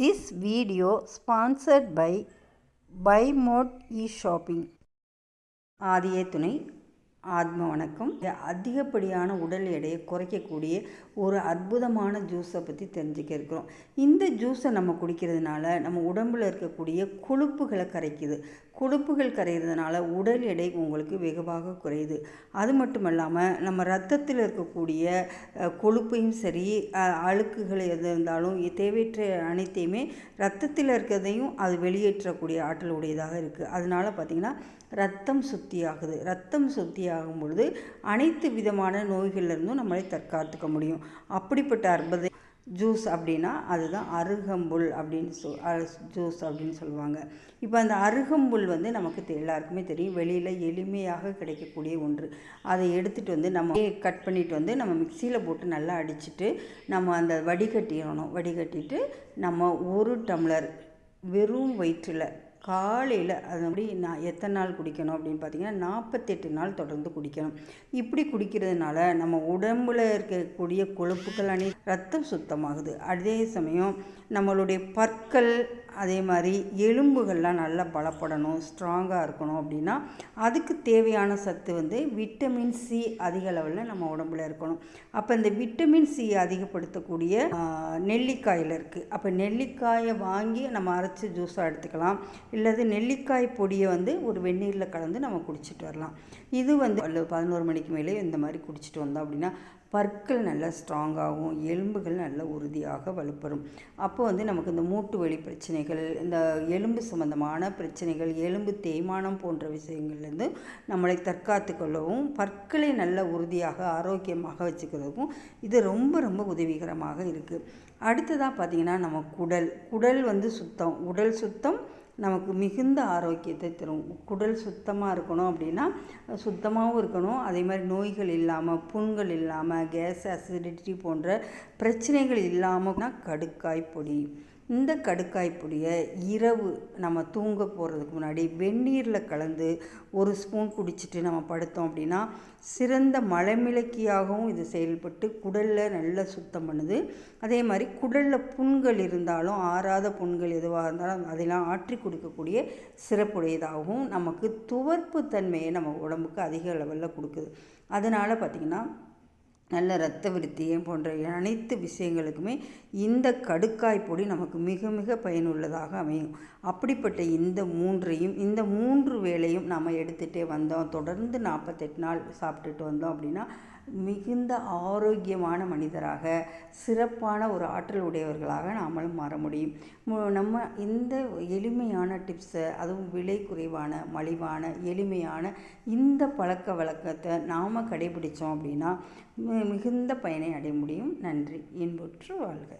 This video sponsored by Buy Mode e-shopping. ஆதியே துணை ஆத்ம வணக்கம். அதிகப்படியான உடல் எடையை குறைக்கக்கூடிய ஒரு அற்புதமான ஜூஸை பற்றி தெரிஞ்சுக்க இருக்கிறோம். இந்த ஜூஸை நம்ம குடிக்கிறதுனால நம்ம உடம்பில் இருக்கக்கூடிய கொழுப்புகளை கரைக்குது. கொழுப்புகள் கரைகிறதுனால உடல் எடை உங்களுக்கு வெகுவாக குறையுது. அது மட்டும் இல்லாமல் நம்ம ரத்தத்தில் இருக்கக்கூடிய கொழுப்பையும் சரி அழுக்குகள் எது இருந்தாலும் தேவையற்ற அனைத்தையுமே ரத்தத்தில் இருக்கிறதையும் அது வெளியேற்றக்கூடிய ஆற்றல் உடையதாக இருக்குது அதனால பார்த்திங்கன்னா ரத்தம் சுத்தியாகுது. ரத்தம் ஆகும் பொழுது அனைத்து விதமான நோய்கள்லேருந்தும் நம்மளை தற்காத்துக்க முடியும். அப்படிப்பட்ட அற்புத ஜூஸ் அப்படின்னா அதுதான் அருகம்புல் அப்படின்னு சொல் ஜூஸ் அப்படின்னு சொல்லுவாங்க. இப்போ அந்த அருகம்புல் வந்து நமக்கு எல்லாருக்குமே தெரியும். வெளியில் எளிமையாக கிடைக்கக்கூடிய ஒன்று. அதை எடுத்துகிட்டு வந்து நம்ம கட் பண்ணிட்டு வந்து நம்ம மிக்சியில் போட்டு நல்லா அடிச்சுட்டு நம்ம அந்த வடிகட்டிடணும். வடிகட்டிட்டு நம்ம ஒரு டம்ளர் வெறும் வயிற்றில் காலையில் அது அப்படி நான் எத்தனை நாள் குடிக்கணும் அப்படின்னு பார்த்தீங்கன்னா நாற்பத்தெட்டு நாள் தொடர்ந்து குடிக்கணும். இப்படி குடிக்கிறதுனால நம்ம உடம்புல இருக்கக்கூடிய கொழுப்புகள் அணி ரத்தம் சுத்தமாகுது. அதே சமயம் நம்மளுடைய பற்கள் அதே மாதிரி எலும்புகள்லாம் நல்லா பலப்படணும் ஸ்ட்ராங்காக இருக்கணும் அப்படின்னா அதுக்கு தேவையான சத்து வந்து விட்டமின் சி அதிக அளவில் நம்ம உடம்புல இருக்கணும். அப்போ இந்த விட்டமின் சி அதிகப்படுத்தக்கூடிய நெல்லிக்காயில் இருக்குது அப்போ நெல்லிக்காயை வாங்கி நம்ம அரைச்சி ஜூஸாக எடுத்துக்கலாம். இல்லது நெல்லிக்காய் பொடியை வந்து ஒரு வெந்நீரில் கலந்து நம்ம குடிச்சிட்டு வரலாம். இது வந்து பதினோரு மணிக்கு மேலே இந்த மாதிரி குடிச்சிட்டு வந்தோம் அப்படின்னா பற்கள் நல்லா ஸ்ட்ராங்காகும் எலும்புகள் நல்ல உறுதியாக வலுப்பெறும். அப்போ வந்து நமக்கு இந்த மூட்டு வலி பிரச்சனைகள் இந்த எலும்பு சம்பந்தமான பிரச்சனைகள் எலும்பு தேய்மானம் போன்ற விஷயங்கள்லேருந்து நம்மளை தற்காத்து கொள்ளவும் பற்களை நல்ல உறுதியாக ஆரோக்கியமாக வச்சுக்கிறதுக்கும் இது ரொம்ப ரொம்ப உதவிகரமாக இருக்குது அடுத்ததாக பார்த்திங்கன்னா நம்ம குடல். குடல் வந்து சுத்தம். உடல் சுத்தம் நமக்கு மிகுந்த ஆரோக்கியத்தை தரும். குடல் சுத்தமாக இருக்கணும் அப்படின்னா சுத்தமாகவும் இருக்கணும். அதே மாதிரி நோய்கள் இல்லாமல் புண்கள் இல்லாமல் கேஸ் அசிடிட்டி போன்ற பிரச்சனைகள் இல்லாமல் கடுக்காய் பொடி. இந்த கடுக்காய் பொடியை இரவு நம்ம தூங்க போகிறதுக்கு முன்னாடி வெந்நீரில் கலந்து ஒரு ஸ்பூன் குடிச்சிட்டு நம்ம படுத்தோம் அப்படின்னா சிறந்த மலைமிளக்கியாகவும் இது செயல்பட்டு குடலில் நல்லா சுத்தம் பண்ணுது. அதே மாதிரி குடலில் புண்கள் இருந்தாலும் ஆறாத புண்கள் எதுவாக இருந்தாலும் அதெல்லாம் ஆற்றி கொடுக்கக்கூடிய சிறப்புடையதாகவும் நமக்கு துவர்ப்பு தன்மையை நம்ம உடம்புக்கு அதிக லெவலில் கொடுக்குது. அதனால் பார்த்திங்கன்னா நல்ல இரத்த விருத்தியம் போன்ற அனைத்து விஷயங்களுக்குமே இந்த கடுக்காய் பொடி நமக்கு மிக மிக பயனுள்ளதாக அமையும். அப்படிப்பட்ட இந்த மூன்றையும் இந்த மூன்று வேளையும் நாம் எடுத்துகிட்டே வந்தோம். தொடர்ந்து நாற்பத்தெட்டு நாள் சாப்பிட்டுட்டு வந்தோம் அப்படின்னா மிகுந்த ஆரோக்கியமான மனிதராக சிறப்பான ஒரு ஆற்றல் உடையவர்களாக நாமளும் மாற முடியும். நம்ம இந்த எளிமையான டிப்ஸை அதுவும் விலை குறைவான மலிவான எளிமையான இந்த பழக்க வழக்கத்தை நாம் கடைபிடித்தோம் அப்படின்னா மிகுந்த பயனை அடைய முடியும். நன்றி. இன்புற்று வாழ்க.